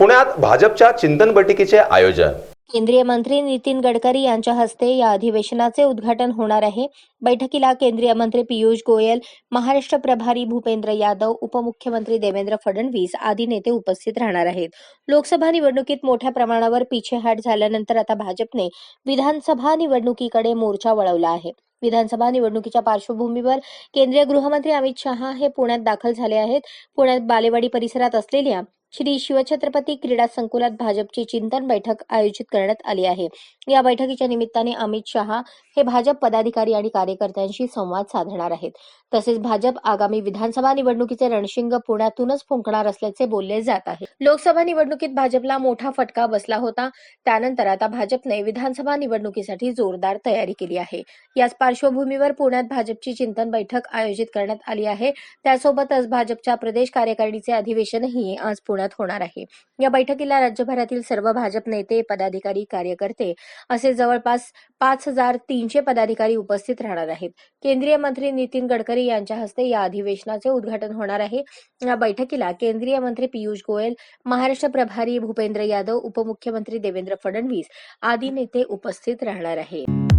पुण्यात भाजपच्या चिंतन बैठकीचे आयोजन. केंद्रीय मंत्री नितीन गडकरी यांच्या हस्ते या अधिवेशनाचे उद्घाटन होणार आहे. बैठकीला केंद्रीय मंत्री पियुष गोयल महाराष्ट्र प्रभारी भूपेंद्र यादव उपमुख्यमंत्री देवेंद्र फडणवीस आदी नेते उपस्थित राहणार आहेत. लोकसभा निवडणुकीत मोठ्या प्रमाणावर पिछेहाट झाल्यानंतर आता भाजपने विधानसभा निवडणुकीकडे मोर्चा वळवला आहे. विधानसभा निवडणुकीच्या पार्श्वभूमीवर केंद्रीय गृहमंत्री अमित शहा हे पुण्यात दाखल झाले आहेत. पुण्यात बालेवाडी परिसरात असलेल्या श्री शिवछत्रपती क्रीडा संकुलात भाजपची चिंतन बैठक आयोजित करण्यात आली आहे. या बैठकीच्या निमित्ताने अमित शहा हे भाजप पदाधिकारी आणि कार्यकर्त्यांशी संवाद साधणार आहेत. तसेच भाजप आगामी विधानसभा निवडणुकीचे रणशिंग पुण्यातूनच फुंकणार असल्याचे बोलले जात आहे. लोकसभा निवडणुकीत भाजपला मोठा फटका बसला होता. त्यानंतर आता भाजपने विधानसभा निवडणुकीसाठी जोरदार तयारी केली आहे. याच पार्श्वभूमीवर पुण्यात भाजपची चिंतन बैठक आयोजित करण्यात आली आहे. त्यासोबतच भाजपच्या प्रदेश कार्यकारिणीचे अधिवेशनही आज पुण्यात होणार आहे. या बैठकीला राज्यभरातील सर्व भाजप नेते पदाधिकारी कार्यकर्ते असे जवळपास पाच हजार तीनशे पदाधिकारी उपस्थित राहणार आहेत. केंद्रीय मंत्री नितीन गडकरी यांच्या हस्ते या अधिवेशनाचे उद्घाटन होणार आहे. या बैठकीला केंद्रीय मंत्री पियुष गोयल महाराष्ट्र प्रभारी भूपेंद्र यादव उपमुख्यमंत्री देवेंद्र फडणवीस आदी नेते उपस्थित राहणार आहेत.